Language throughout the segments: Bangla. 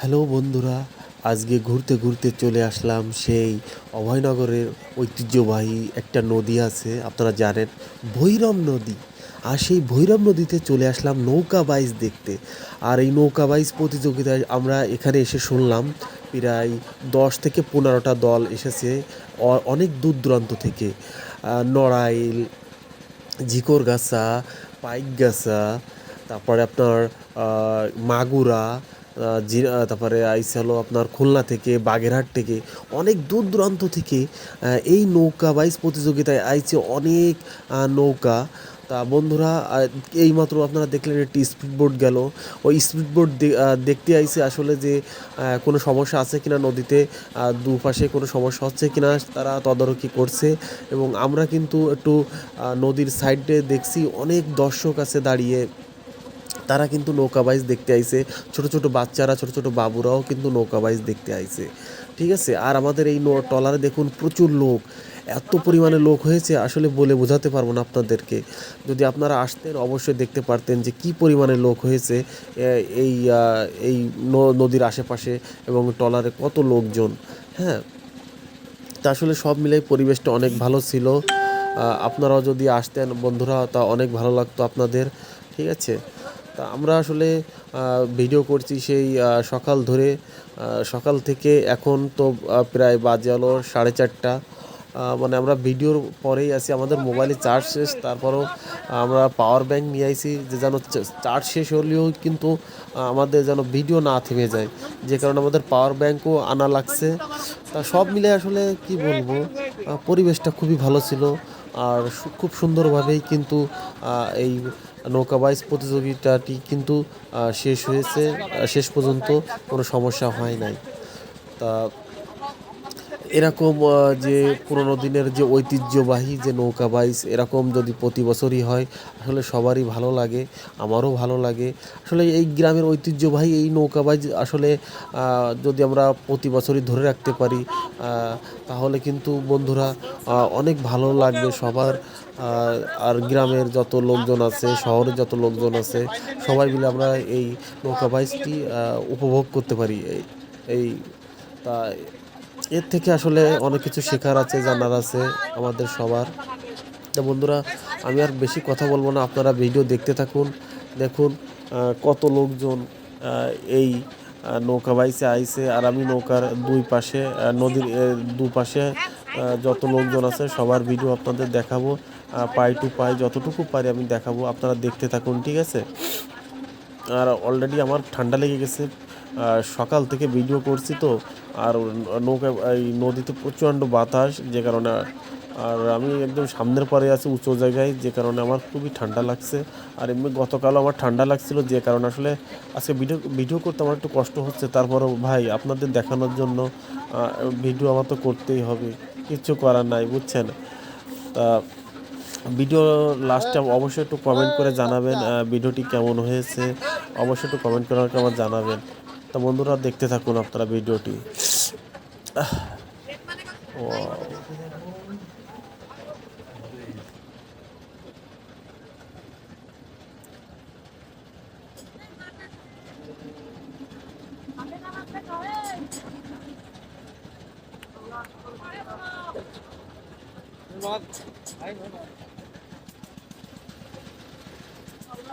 হ্যালো বন্ধুরা, আজকে ঘুরতে ঘুরতে চলে আসলাম সেই অভয়নগরের ঐতিহ্যবাহী একটা নদী আছে, আপনারা জানেন, ভৈরব নদী। আর সেই ভৈরব নদীতে চলে আসলাম নৌকা বাইচ দেখতে। আর এই নৌকা বাইজ প্রতিযোগিতায় আমরা এখানে এসে শুনলাম, প্রায় দশ থেকে পনেরোটা দল এসেছে অনেক দূর দূরান্ত থেকে। নড়াইল, ঝিকরগাছা, পাইকগাছা, তারপরে আপনার মাগুরা তারপরে আইসে হলো আপনার খুলনা থেকে, বাগেরহাট থেকে, অনেক দূর দূরান্ত থেকে এই নৌকা বাইচ প্রতিযোগিতায় আইছে অনেক নৌকা। তা বন্ধুরা এইমাত্র আপনারা দেখলেন একটি স্পিড বোট গেল। ওই স্পিড বোট দেখতে আইছে আসলে যে কোনো সমস্যা আছে কিনা নদীতে দুপাশে কোনো সমস্যা হচ্ছে কিনা, তারা তদারকি করছে। এবং আমরা কিন্তু একটু নদীর সাইডে দেখছি অনেক দর্শক আছে দাঁড়িয়ে। তারা কিন্তু নৌকা বাইচ দেখতে আইছে। ছোট ছোট বাচ্চারা, ছোট ছোট বাবুরাও কিন্তু নৌকা বাইচ দেখতে আইছে। ঠিক আছে? আর আমাদের এই নো ট্রলারে দেখুন প্রচুর লোক। এত পরিমাণে লোক হয়েছে, আসলে বলে বোঝাতে পারব না আপনাদেরকে। যদি আপনারা আসতেন, অবশ্যই দেখতে পারতেন যে কি পরিমাণে লোক হয়েছে এই এই নদীর আশেপাশে এবং ট্রলারে কত লোকজন। হ্যাঁ? তা আসলে সব মিলাই পরিবেশটা অনেক ভালো ছিল। আপনারাও যদি আসতেন, বন্ধুরা, তা অনেক ভালো লাগতো আপনাদের। ঠিক আছে? তা আমরা আসলে ভিডিও করছি সেই সকাল ধরে সকাল থেকে এখন তো প্রায় বাজে হলো সাড়ে চারটা। মানে আমরা ভিডিওর পরেই আছি, আমাদের মোবাইলে চার্জ শেষ, তারপরও আমরা পাওয়ার ব্যাংক নিয়ে আইছি, যে যেন চার্জ শেষ হলেও কিন্তু আমাদের যেন ভিডিও না থেমে যায়। যে কারণে আমাদের পাওয়ার ব্যাংকও আনা লাগছে। তা সব মিলে আসলে কি বলব পরিবেশটা খুবই ভালো ছিল। আর খুব সুন্দরভাবেই কিন্তু এই নৌকা বাইচ প্রতিযোগিতাটি কিন্তু শেষ হয়েছে শেষ পর্যন্ত কোনো সমস্যা হয় নাই। তা এরকম যে পুরোনো দিনের যে ঐতিহ্যবাহী যে নৌকা বাইচ এরকম যদি প্রতি বছরই হয় আসলে সবারই ভালো লাগে আমারও ভালো লাগে। আসলে এই গ্রামের ঐতিহ্যবাহী এই নৌকা বাইচ আসলে যদি আমরা প্রতি বছরই ধরে রাখতে পারি তাহলে কিন্তু বন্ধুরা অনেক ভালো লাগবে সবার। আর গ্রামের যত লোকজন আছে শহরে যত লোকজন আছে সবাই মিলে আমরা এই নৌকা বাইচটি আহ, উপভোগ করতে পারি। এই এই তা এর থেকে আসলে অনেক কিছু শেখার আছে, জানার আছে আমাদের সবার। তা বন্ধুরা, আমি আর বেশি কথা বলব না, আপনারা ভিডিও দেখতে থাকুন। দেখুন কত লোকজন এই নৌকা বাইসে আইছে আর আমি নৌকার দুই পাশে নদীর দুপাশে যত লোকজন আছে সবার ভিডিও আপনাদের দেখাবো। পাই টু পাই যতটুকু পারি আমি দেখাবো, আপনারা দেখতে থাকুন, ঠিক আছে? আর অলরেডি আমার ঠান্ডা লেগে গেছে সকাল থেকে ভিডিও করছি তো আর নৌকা, এই নদীতে প্রচণ্ড বাতাস, যে কারণে আর আমি একদম সামনের পরে আছি, উঁচু জায়গায়, যে কারণে আমার খুবই ঠান্ডা লাগছে। আর এমনি গতকালও আমার ঠান্ডা লাগছিল, যে কারণে আসলে আজকে ভিডিও ভিডিও করতে আমার একটু কষ্ট হচ্ছে। তারপরও ভাই, আপনাদের দেখানোর জন্য ভিডিও আমার তো করতেই হবে কিচ্ছু করার নাই, বুঝছেন? তা ভিডিও লাস্টে অবশ্যই একটু কমেন্ট করে জানাবেন ভিডিওটি কেমন হয়েছে, অবশ্যই একটু কমেন্ট করে আমাকে আমার জানাবেন। তা বন্ধুরা দেখতে থাকুন আপনারা ভিডিওটি।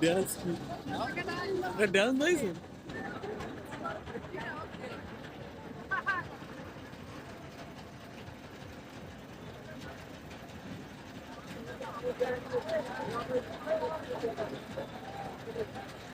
দেয়া আছে ড্যান্স ড্যান্স হয়েছে